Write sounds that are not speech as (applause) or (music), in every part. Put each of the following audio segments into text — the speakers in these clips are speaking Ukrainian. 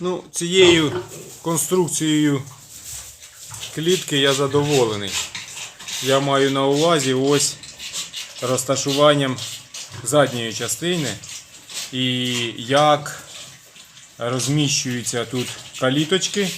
Ну, цією конструкцією клітки я задоволений. Я маю на увазі ось розташуванням задньої частини і як розміщуються тут каліточки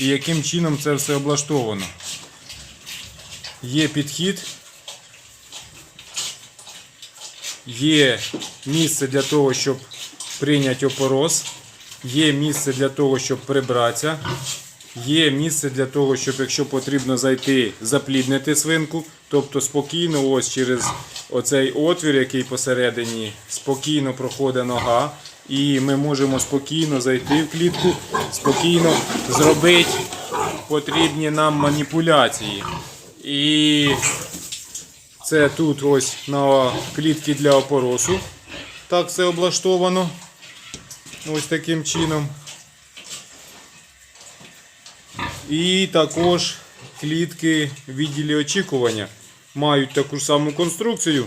і яким чином це все облаштовано. Є підхід, є місце для того, щоб прийняти опорос, є місце для того, щоб прибратися, є місце для того, щоб, якщо потрібно зайти, запліднити свинку, тобто спокійно, ось через оцей отвір, який посередині, спокійно проходить нога. І ми можемо спокійно зайти в клітку, спокійно зробити потрібні нам маніпуляції. І це тут ось на клітці для опоросу. Так все облаштовано. Ось таким чином. І також клітки відділі очікування мають таку ж саму конструкцію.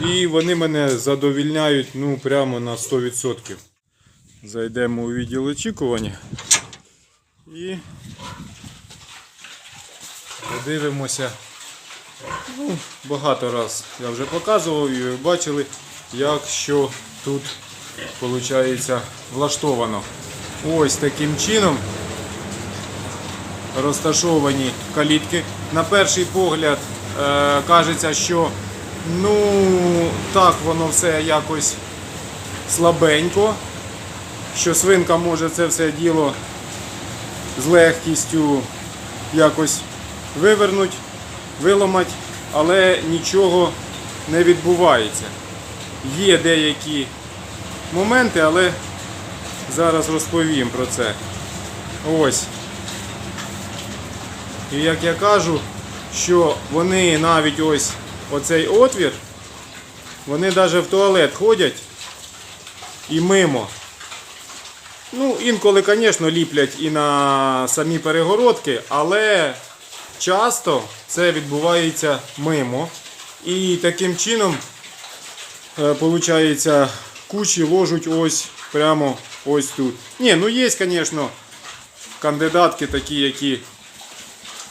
І вони мене задовільняють ну, прямо на 100%. Зайдемо у відділ очікування і подивимося. Ну, багато раз я вже показував і ви бачили, як що тут виходить влаштовано. Ось таким чином розташовані калітки. На перший погляд е, кажеться, що ну так воно все якось слабенько, що свинка може це все діло з легкістю якось вивернути, виламати, але нічого не відбувається. Є деякі моменти, але зараз розповім про це. Ось. І як я кажу, що вони навіть ось оцей отвір, вони навіть в туалет ходять і мимо. Ну, інколи, звісно, ліплять і на самі перегородки, але часто це відбувається мимо. І таким чином, виходить, кучі ложуть ось прямо ось тут. Ні, ну є, звісно, кандидатки такі, які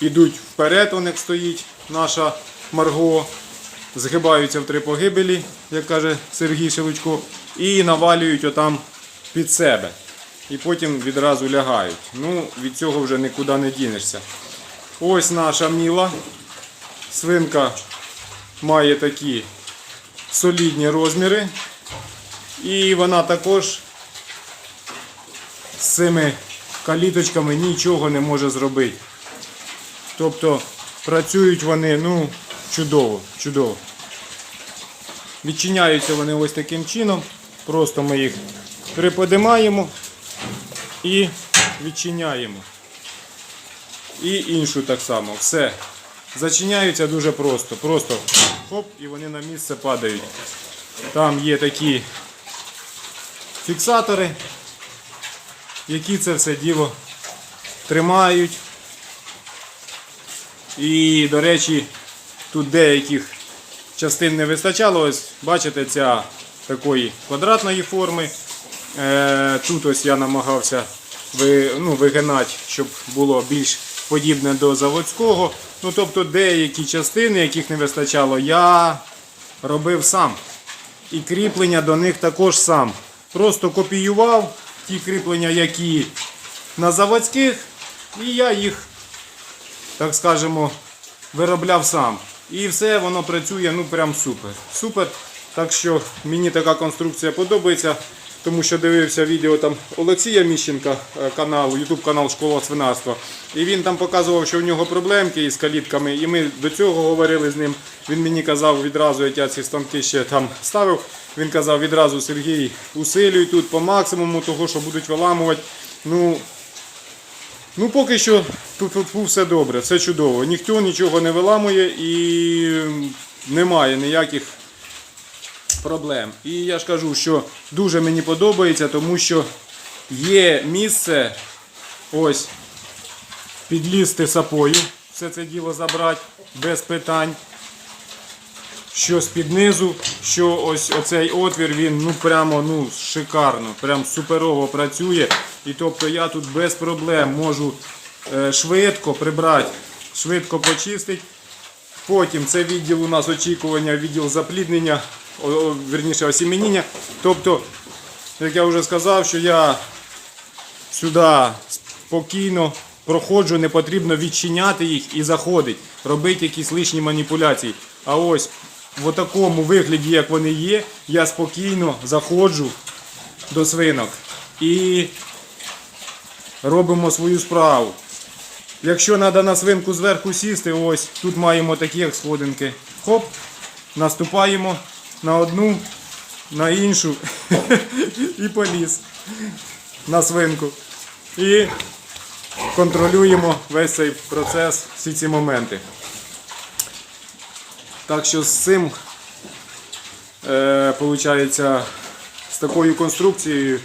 йдуть вперед, у них стоїть наша Марго, згибаються в три погибелі, як каже Сергій Шелудько, і навалюють отам під себе. І потім відразу лягають. Ну, від цього вже нікуди не дінешся. Ось наша міла. Свинка має такі солідні розміри. І вона також з цими каліточками нічого не може зробити. Тобто працюють вони ну, чудово, чудово. Відчиняються вони ось таким чином. Просто ми їх приподимаємо і відчиняємо. І іншу так само. Все. Зачиняються дуже просто. Просто хоп, і вони на місце падають. Там є такі фіксатори, які це все діло тримають. І, до речі, тут деяких частин не вистачало. Ось, бачите, ця такої квадратної форми. Е, тут ось я намагався ну, вигинати, щоб було більш подібне до заводського. Ну, тобто деякі частини, яких не вистачало, я робив сам. І кріплення до них також сам. Просто копіював ті кріплення, які на заводських, і я їх так скажемо, виробляв сам. І все воно працює ну прям супер. Супер. Так що мені така конструкція подобається, тому що дивився відео там Олексія Міщенка е, каналу, YouTube канал Школа свинарства. І він там показував, що в нього проблемки із калітками. І ми до цього говорили з ним. Він мені казав відразу, я ці станки ще там ставив. Він казав відразу Сергій, усилюй тут по максимуму того, що будуть виламувати. Ну, Ну, поки що тут, тут все добре, все чудово. Ніхто нічого не виламує і немає ніяких проблем. І я ж кажу, що дуже мені подобається, тому що є місце ось підлізти сапою, все це діло забрати без питань. Що з-під низу, що ось оцей отвір, він ну прямо ну шикарно, прям суперово працює. І тобто я тут без проблем можу е, швидко прибрати, швидко почистити. Потім це відділ у нас очікування, відділ запліднення, о, о, вірніше осімініння. Тобто, як я вже сказав, що я сюди спокійно проходжу, не потрібно відчиняти їх і заходити, робити якісь лишні маніпуляції. А ось в такому вигляді, як вони є, я спокійно заходжу до свинок і робимо свою справу. Якщо треба на свинку зверху сісти, ось тут маємо такі як сходинки. Хоп, наступаємо на одну, на іншу (laughs) і поліз на свинку. І контролюємо весь цей процес, всі ці моменти. Так що з цим, е, виходить, з такою конструкцією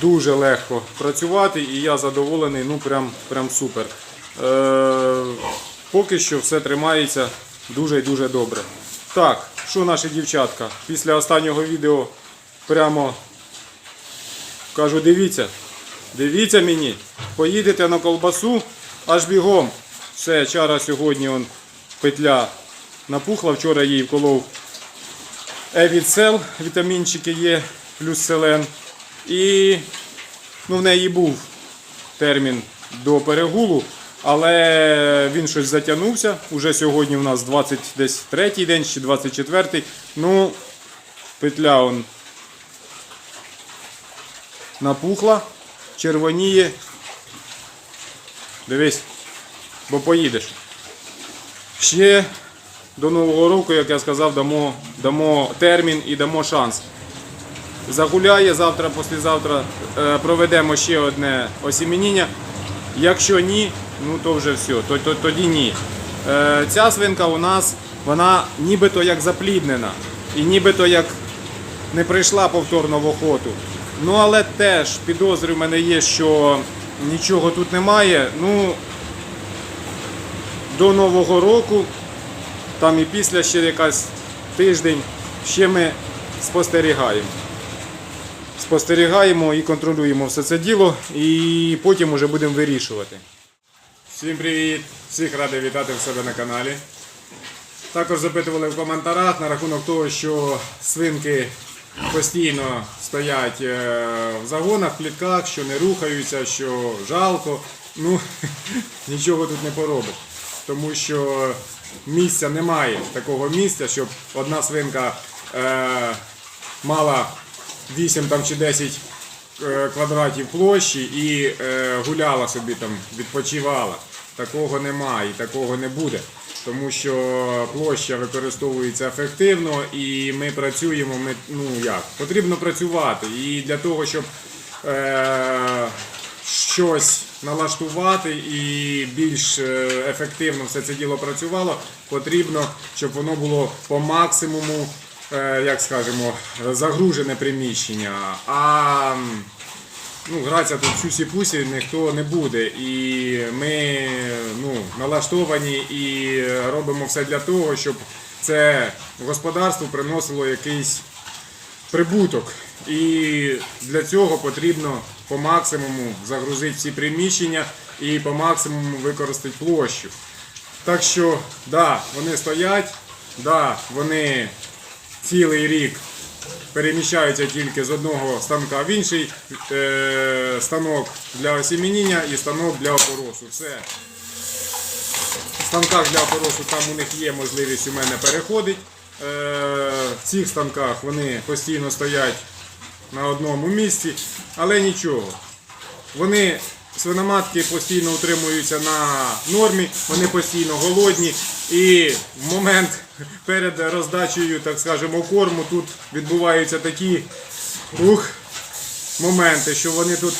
дуже легко працювати і я задоволений, ну прям, прям супер. Е, поки що все тримається дуже і дуже добре. Так, що наші дівчатка? Після останнього відео прямо кажу, дивіться, дивіться мені, поїдете на колбасу аж бігом. Все, чара сьогодні он, петля напухла, вчора їй вколов Евіцел, вітамінчики є, плюс селен. І ну, в неї був термін до перегулу, але він щось затягнувся. Уже сьогодні у нас 23 день чи 24. Ну, петля он напухла, червоніє. Дивись, бо поїдеш. Ще до Нового року, як я сказав, дамо, дамо термін і дамо шанс. Загуляє завтра, післязавтра е, проведемо ще одне осімініння. Якщо ні, ну то вже все, то, то, тоді ні. Е, ця свинка у нас, вона нібито як запліднена. І нібито як не прийшла повторно в охоту. Ну але теж підозри в мене є, що нічого тут немає. Ну, до Нового року, там і після ще якась тиждень, ще ми спостерігаємо. Спостерігаємо і контролюємо все це діло, і потім вже будемо вирішувати. Всім привіт! Всіх радий вітати в себе на каналі. Також запитували в коментарях на рахунок того, що свинки постійно стоять е, в загонах, в клітках, що не рухаються, що жалко. Ну, (laughs) нічого тут не поробиш. Тому що місця немає такого місця, щоб одна свинка е, мала 8 там, чи 10 е, квадратів площі і е, гуляла собі там, відпочивала. Такого немає і такого не буде. Тому що площа використовується ефективно і ми працюємо. Ми, ну як, потрібно працювати. І для того, щоб е, щось налаштувати і більш е, ефективно все це діло працювало, потрібно, щоб воно було по максимуму, е, як скажемо, загружене приміщення. А ну, гратися тут сюсі-пусі ніхто не буде. І ми ну, налаштовані і робимо все для того, щоб це господарство приносило якийсь прибуток. І для цього потрібно по максимуму загрузити всі приміщення і по максимуму використати площу. Так що, да, вони стоять, да, вони цілий рік переміщаються тільки з одного станка в інший. Е, станок для осімініння і станок для опоросу. Все. В станках для опоросу там у них є можливість у мене переходить. Е, в цих станках вони постійно стоять на одному місці, але нічого. Вони свиноматки постійно утримуються на нормі, вони постійно голодні. І в момент (laughs) перед роздачею, так скажемо, корму тут відбуваються такі ух, моменти, що вони тут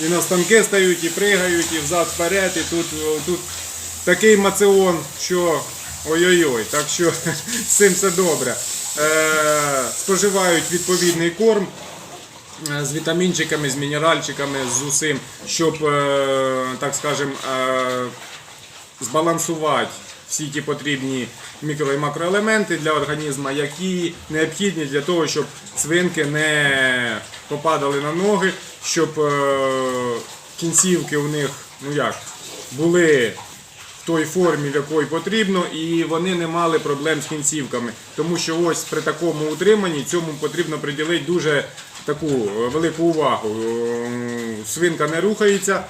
і на станки стають, і пригають, і взад вперед, і тут, тут такий маціон, що ой-ой-ой, так що (laughs) з цим все добре. Е, споживають відповідний корм з вітамінчиками, з мінеральчиками, з усім, щоб, е, так скажем, е, збалансувати всі ті потрібні мікро і макроелементи для організму, які необхідні для того, щоб свинки не попадали на ноги, щоб е, кінцівки у них ну як, були в той формі, в якої потрібно, і вони не мали проблем з кінцівками. Тому що ось при такому утриманні цьому потрібно приділити дуже таку е, велику увагу. Е, Свинка не рухається,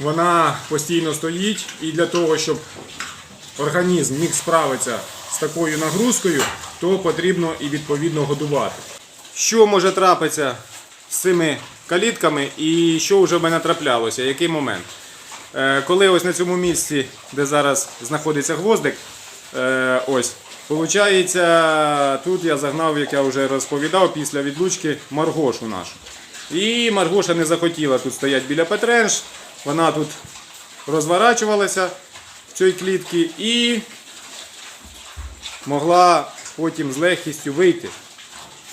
вона постійно стоїть, і для того, щоб організм міг справитися з такою нагрузкою, то потрібно і відповідно годувати. Що може трапитися з цими калітками і що вже в мене траплялося? Який момент? Е, Коли ось на цьому місці, де зараз знаходиться гвоздик, ось, Получається, тут я загнав, як я вже розповідав, після відлучки Маргошу нашу. І Маргоша не захотіла тут стояти біля Петренш. Вона тут розворачувалася в цій клітці і могла потім з легкістю вийти.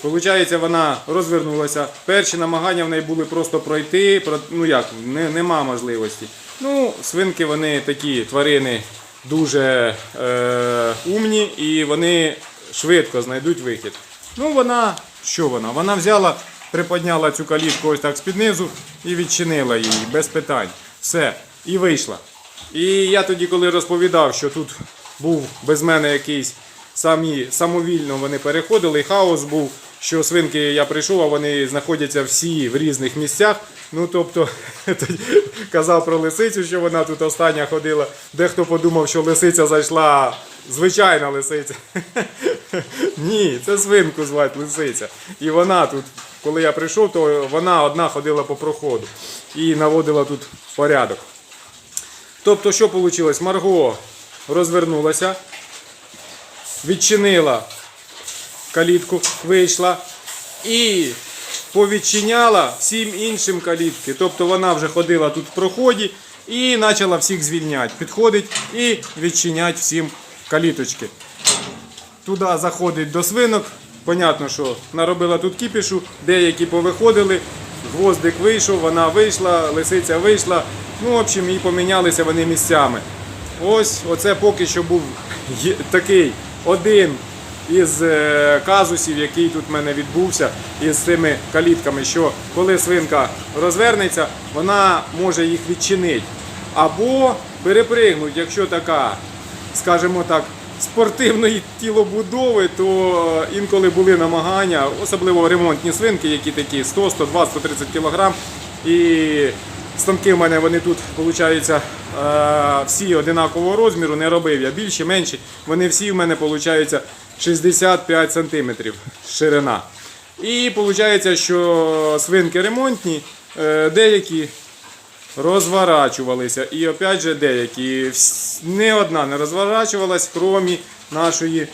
Получається, вона розвернулася. Перші намагання в неї були просто пройти. Ну як, не, нема можливості. Ну, свинки вони такі тварини дуже е, умні і вони швидко знайдуть вихід. Ну, вона, що вона? Вона взяла, приподняла цю калітку ось так з-під низу і відчинила її без питань. Все, і вийшла. І я тоді, коли розповідав, що тут був без мене якийсь самі самовільно вони переходили, хаос був, що свинки я прийшов, а вони знаходяться всі в різних місцях. Ну тобто (laughs) казав про лисицю, що вона тут остання ходила. Дехто подумав, що лисиця зайшла, звичайна лисиця. (laughs) Ні, це свинку звати лисиця. І вона тут, коли я прийшов, то вона одна ходила по проходу і наводила тут порядок. Тобто, що вийшло? Марго розвернулася, відчинила калітку, вийшла і повідчиняла всім іншим калітки. Тобто вона вже ходила тут в проході і почала всіх звільняти. Підходить і відчинять всім каліточки. Туди заходить до свинок. Понятно, що наробила тут кіпішу, деякі повиходили, гвоздик вийшов, вона вийшла, лисиця вийшла. Ну, в общем, і помінялися вони місцями. Ось оце поки що був такий один із е, казусів, який тут в мене відбувся із цими калітками, що коли свинка розвернеться, вона може їх відчинити. Або перепригнути, якщо така, скажімо так, спортивної тілобудови, то інколи були намагання, особливо ремонтні свинки, які такі 100, 120, 130 кг. І станки в мене вони тут, виходить, всі одинакового розміру, не робив я більші, менші. Вони всі в мене, виходить, 65 см ширина. І виходить, що свинки ремонтні, е, деякі розворачувалися. І опять же деякі. Не одна не розворачувалась, крім нашої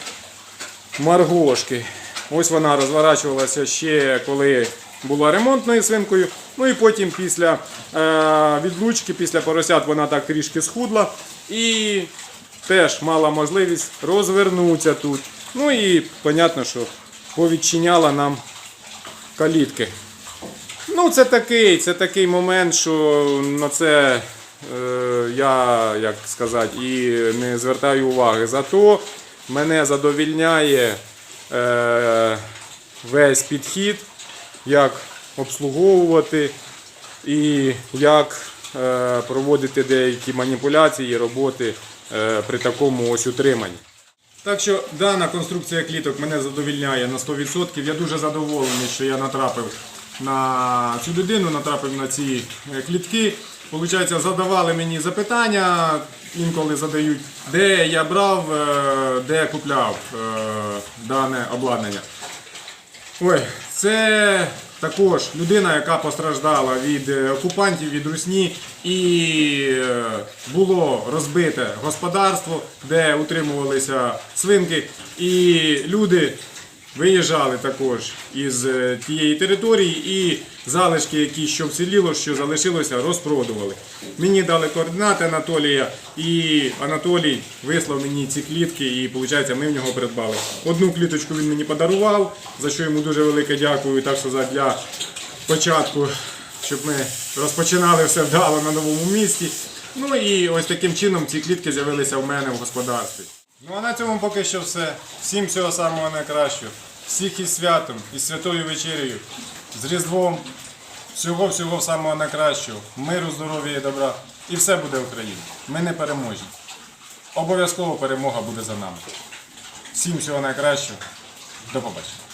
Маргошки. Ось вона розворачувалася ще коли була ремонтною свинкою. Ну і потім після е, відлучки, після поросят вона так трішки схудла і теж мала можливість розвернутися тут. Ну і понятно, що повідчиняла нам калітки. Ну, це такий, це такий момент, що на це е, я, як сказати, і не звертаю уваги. Зато мене задовільняє е, весь підхід, як обслуговувати і як е, проводити деякі маніпуляції, роботи е, при такому ось утриманні. Так що дана конструкція кліток мене задовільняє на 100%. Я дуже задоволений, що я натрапив на цю людину, натрапив на ці е, клітки. Получається, задавали мені запитання, інколи задають, де я брав, де купляв дане обладнання. Ой, це також людина, яка постраждала від е, окупантів, від русні, і е, було розбите господарство, де утримувалися свинки, і люди виїжджали також із е, тієї території і залишки, які що вціліло, що залишилося, розпродували. Мені дали координати Анатолія, і Анатолій вислав мені ці клітки, і виходить, ми в нього придбали. Одну кліточку він мені подарував, за що йому дуже велике дякую. Так сказати, для початку, щоб ми розпочинали все вдало на новому місці. Ну і ось таким чином ці клітки з'явилися в мене в господарстві. Ну а на цьому поки що все. Всім всього самого найкращого. Всіх із святом, із святою вечерею, з Різдвом. Всього-всього самого найкращого. Миру, здоров'я і добра. І все буде Україна. Ми не переможні. Обов'язково перемога буде за нами. Всім всього найкращого. До побачення.